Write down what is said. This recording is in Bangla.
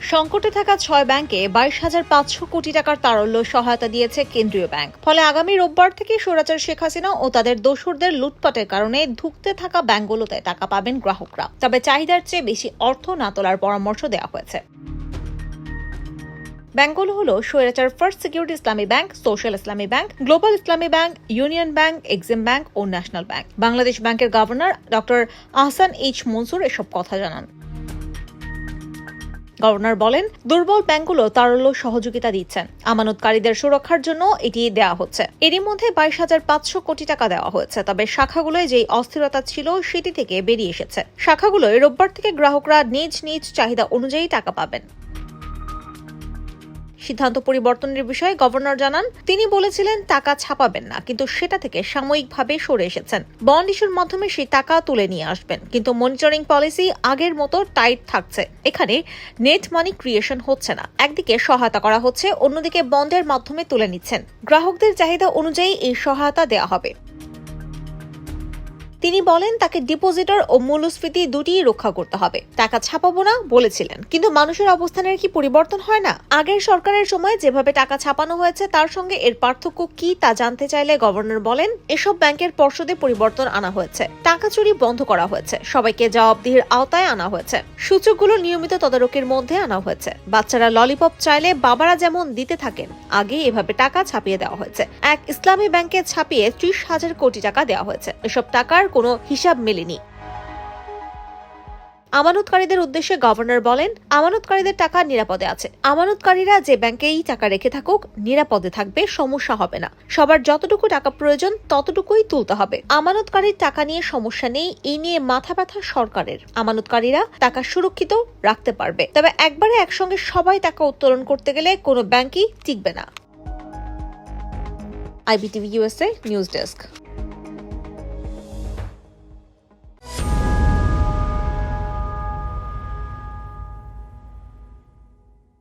সংকটে থাকা ছয় ব্যাংকে বাইশ হাজার পাঁচশো কোটি টাকার তারল্য সহায়তা দিয়েছে কেন্দ্রীয় ব্যাংক। ফলে আগামী রোববার থেকে স্বৈরাচার শেখ হাসিনা ও তাদের দোসরদের লুটপাটের কারণে ধুঁকতে থাকা ব্যাংকগুলোতে টাকা পাবেন গ্রাহকরা। তবে চাহিদার চেয়ে বেশি অর্থ না তোলার পরামর্শ দেওয়া হয়েছে। ব্যাংকগুলো হলো স্বৈরাচার first security Islami bank, social Islami bank, global Islami bank, union bank, Exim bank ও ন্যাশনাল ব্যাংক। বাংলাদেশ ব্যাংকের governor doctor Ahsan H Mansur এসব কথা জানান। গভর্নর বলেন, দুর্বল ব্যাংকগুলো তারল্য সহযোগিতা দিচ্ছেন। আমানতকারীদের সুরক্ষার জন্য এটি দেওয়া হচ্ছে। এরই মধ্যে বাইশ হাজার পাঁচশো কোটি টাকা দেওয়া হয়েছে, তবে শাখাগুলোয় যেই অস্থিরতা ছিল সেটি থেকে বেরিয়ে এসেছে। শাখাগুলোয় রোববার থেকে গ্রাহকরা নিজ নিজ চাহিদা অনুযায়ী টাকা পাবেন। সিদ্ধান্ত পরিবর্তনের বিষয়ে গভর্নর জানান, তিনি বলেছিলেন টাকা ছাপাবেন না, কিন্তু সেটা থেকে সাময়িকভাবে সরে এসেছেন। বন্ড ইস্যুর মাধ্যমে সেই টাকা তুলে নিয়ে আসবেন, কিন্তু মনিটরিং পলিসি আগের মতো টাইট থাকছে। এখানে নেট মানি ক্রিয়েশন হচ্ছে না। একদিকে সহায়তা করা হচ্ছে, অন্যদিকে বন্ডের মাধ্যমে তুলে নিচ্ছেন। গ্রাহকদের চাহিদা অনুযায়ী এই সহায়তা দেওয়া হবে। তিনি বলেন, তাকে ডিপোজিটর ও মূল্যস্ফীতি দুটিই রক্ষা করতে হবে। টাকা ছাপাবো না, বলেছিলেন। কিন্তু মানুষের অবস্থানের কি পরিবর্তন হয় না? আগের সরকারের সময় যেভাবে টাকা ছাপানো হয়েছে, তার সঙ্গে এর পার্থক্য কি তা জানতে চাইলে গভর্নর বলেন, এসব ব্যাংকের পর্ষদে পরিবর্তন আনা হয়েছে। টাকা চুরি বন্ধ করা হয়েছে। সবাইকে জবাবদিহির আওতায় আনা হয়েছে। সূচকগুলো নিয়মিত তদারকির মধ্যে আনা হয়েছে। বাচ্চারা ললিপপ চাইলে বাবারা যেমন দিতে থাকেন, আগে এভাবে টাকা ছাপিয়ে দেওয়া হয়েছে। এক ইসলামী ব্যাংকে ছাপিয়ে ত্রিশ হাজার কোটি টাকা দেওয়া হয়েছে। এসব টাকার কোনো হিসাব মেলেনি। আমানতকারীদের উদ্দেশ্যে গভর্নর বলেন, আমানতকারীদের টাকা নিরাপদে আছে। আমানতকারীরা যে ব্যাংকেই টাকা রেখে থাকুক, নিরাপদে থাকবে, সমস্যা হবে না। সবার যতটুকু টাকা প্রয়োজন, ততটুকুই তুলতে হবে। আমানতকারীর টাকা নিয়ে সমস্যা নেই এই নিয়ে মাথা ব্যথা সরকারের। আমানতকারীরা টাকা সুরক্ষিত রাখতে পারবে। তবে একবারে একসঙ্গে সবাই টাকা উত্তোলন করতে গেলে কোনো ব্যাংকই টিকবে না। IBTV USA news desk.